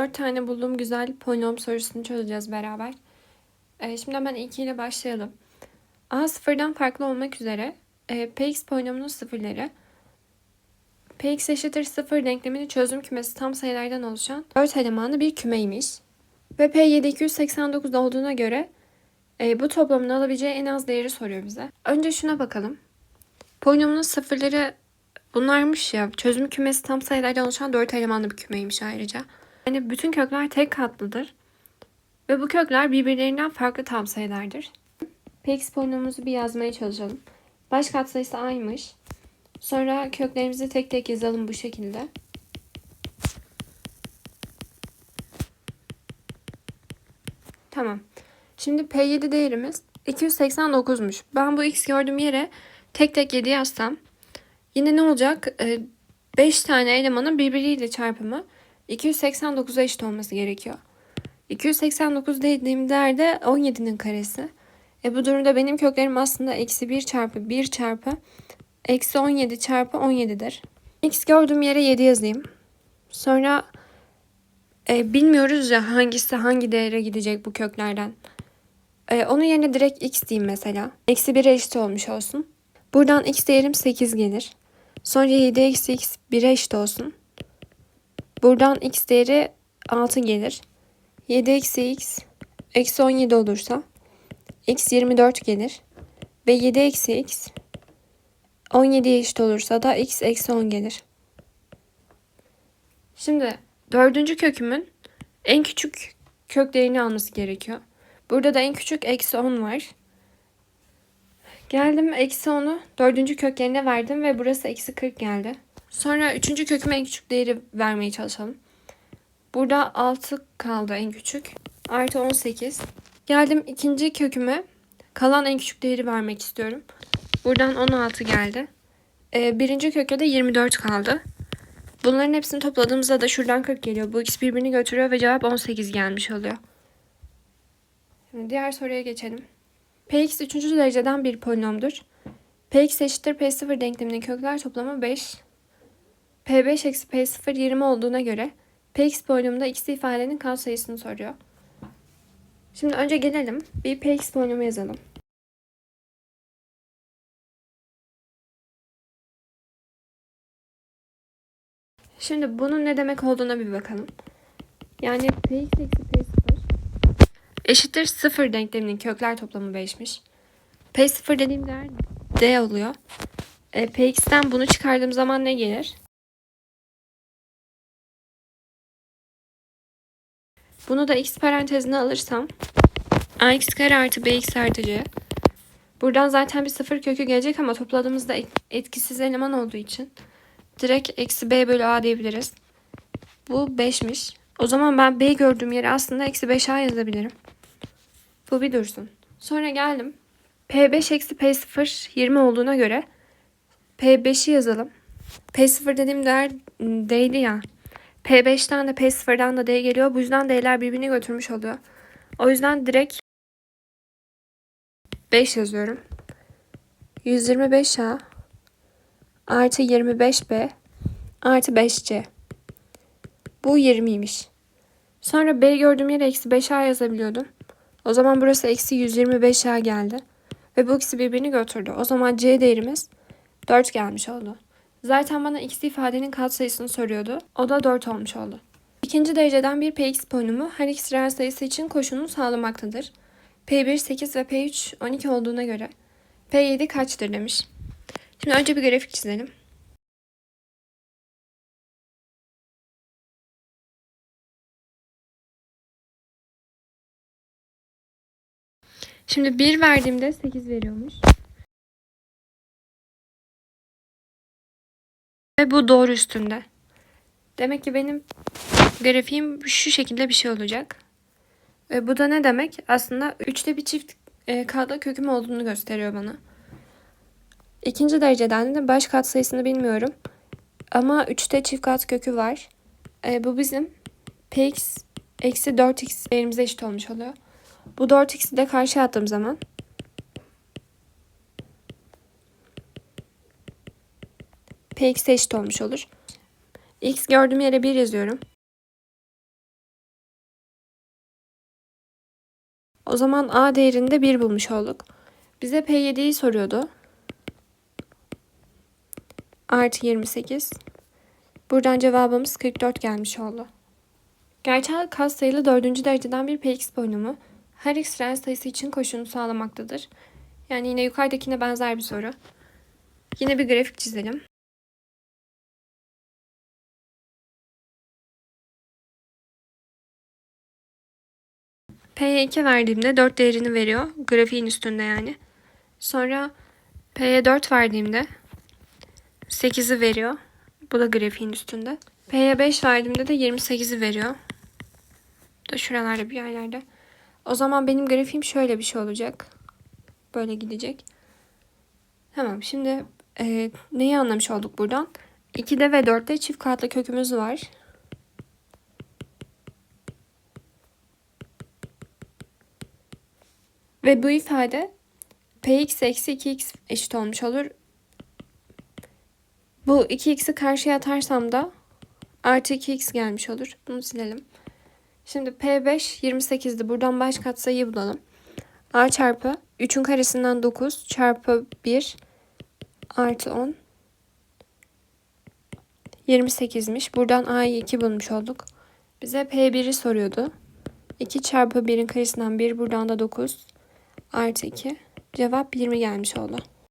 4 tane bulduğum güzel polinom sorusunu çözeceğiz beraber. Ee, şimdi hemen ilkiyle başlayalım. A sıfırdan farklı olmak üzere e, Px polinomunun sıfırları Px eşittir sıfır denkleminin çözüm kümesi tam sayılardan oluşan 4 elemanlı bir kümeymiş. Ve P7 289 olduğuna göre e, bu toplamın alabileceği en az değeri soruyor bize. Önce şuna bakalım. Polinomunun sıfırları bunlarmış ya. Çözüm kümesi tam sayılardan oluşan 4 elemanlı bir kümeymiş ayrıca. Yani bütün kökler tek katlıdır. Ve bu kökler birbirlerinden farklı tam sayılardır. Px polinomumuzu bir yazmaya çalışalım. Baş katsayısı a'ymış. Sonra köklerimizi tek tek yazalım bu şekilde. Tamam. Şimdi P7 değerimiz 289'muş. Ben bu x gördüğüm yere tek tek 7 yazsam yine ne olacak? 5 tane elemanın birbiriyle çarpımı 289'a eşit olması gerekiyor. 289 dediğim değerde 17'nin karesi. E bu durumda benim köklerim aslında eksi 1 çarpı 1 çarpı eksi 17 çarpı 17'dir. X gördüğüm yere 7 yazayım. Sonra e, bilmiyoruz ya hangisi hangi değere gidecek bu köklerden. E, onun yerine direkt x diyeyim mesela. Eksi 1'e eşit olmuş olsun. Buradan x değerim 8 gelir. Sonra 7 eksi x 1'e eşit olsun. Buradan x değeri 6 gelir. 7 eksi x eksi 17 olursa x 24 gelir. Ve 7 eksi x 17'ye eşit olursa da x eksi 10 gelir. Şimdi dördüncü kökümün en küçük kök değerini alması gerekiyor. Burada da en küçük eksi 10 var. Geldim eksi 10'u dördüncü kök yerine verdim ve burası eksi 40 geldi. Sonra üçüncü köküme en küçük değeri vermeye çalışalım. Burada 6 kaldı en küçük. Artı 18. Geldim ikinci köküme. Kalan en küçük değeri vermek istiyorum. Buradan 16 geldi. Ee, birinci köke de 24 kaldı. Bunların hepsini topladığımızda da şuradan 40 geliyor. Bu ikisi birbirini götürüyor ve cevap 18 gelmiş oluyor. Şimdi diğer soruya geçelim. Px 3. dereceden bir polinomdur. Px eşittir P0 denkleminin kökler toplamı 5. P5 eksi P0 20 olduğuna göre Px polinomunda x ifadenin katsayısını soruyor. Şimdi önce gelelim. Bir Px polinomu yazalım. Şimdi bunun ne demek olduğuna bir bakalım. Yani Px eksi P0 eşittir 0 denkleminin kökler toplamı 5'miş. P0 dediğim değer D oluyor. E, Px'ten bunu çıkardığım zaman ne gelir? Bunu da x parantezine alırsam ax kare artı bx artı c. Buradan zaten bir sıfır kökü gelecek ama topladığımızda etkisiz eleman olduğu için direkt eksi b bölü a diyebiliriz. Bu 5'miş. O zaman ben b gördüğüm yere aslında eksi 5a yazabilirim. Bu bir dursun. Sonra geldim. P5 eksi P0 20 olduğuna göre P5'i yazalım. P0 dediğim değer D'ydi ya. P5'ten de P0'dan da D geliyor. Bu yüzden D'ler birbirini götürmüş oluyor. O yüzden direkt 5 yazıyorum. 125A artı 25B artı 5C. Bu 20'ymiş. Sonra B gördüğüm yere eksi 5A yazabiliyordum. O zaman burası eksi 125A geldi. Ve bu ikisi birbirini götürdü. O zaman C değerimiz 4 gelmiş oldu. Zaten bana x ifadenin katsayısını soruyordu. O da 4 olmuş oldu. İkinci dereceden bir Px polinomu her x reel sayısı için koşulunu sağlamaktadır. P1 8 ve P3 12 olduğuna göre P7 kaçtır demiş. Şimdi önce bir grafik çizelim. Şimdi 1 verdiğimde 8 veriyormuş. Ve bu doğru üstünde. Demek ki benim grafiğim şu şekilde bir şey olacak. Ve bu da ne demek? Aslında 3'te bir çift e, köküm olduğunu gösteriyor bana. İkinci dereceden de baş kat sayısını bilmiyorum. Ama 3'te çift kat kökü var. E, bu bizim px eksi 4x değerimize eşit olmuş oluyor. Bu 4x'i de karşı attığım zaman px'e eşit olmuş olur. x gördüğüm yere 1 yazıyorum. O zaman a değerinde 1 bulmuş olduk. Bize p7'yi soruyordu. Artı 28. Buradan cevabımız 44 gelmiş oldu. Gerçel katsayılı dördüncü dereceden bir px polinomu her x reel sayısı için koşulunu sağlamaktadır. Yani yine yukarıdakine benzer bir soru. Yine bir grafik çizelim. P'ye 2 verdiğimde 4 değerini veriyor. Grafiğin üstünde yani. Sonra P'ye 4 verdiğimde 8'i veriyor. Bu da grafiğin üstünde. P'ye 5 verdiğimde de 28'i veriyor. Bu da şuralarda bir yerlerde. O zaman benim grafiğim şöyle bir şey olacak. Böyle gidecek. Tamam şimdi e, neyi anlamış olduk buradan? 2'de ve 4'te çift katlı kökümüz var. Ve bu ifade px eksi 2x eşit olmuş olur. Bu 2x'i karşıya atarsam da artı 2x gelmiş olur. Bunu silelim. Şimdi P5 28'di. Buradan baş katsayıyı bulalım. A çarpı 3'ün karesinden 9 çarpı 1 artı 10 28'miş. Buradan A'yı 2 bulmuş olduk. Bize P1'i soruyordu. 2 çarpı 1'in karesinden 1 buradan da 9 artı 2. Cevap 20 gelmiş oldu.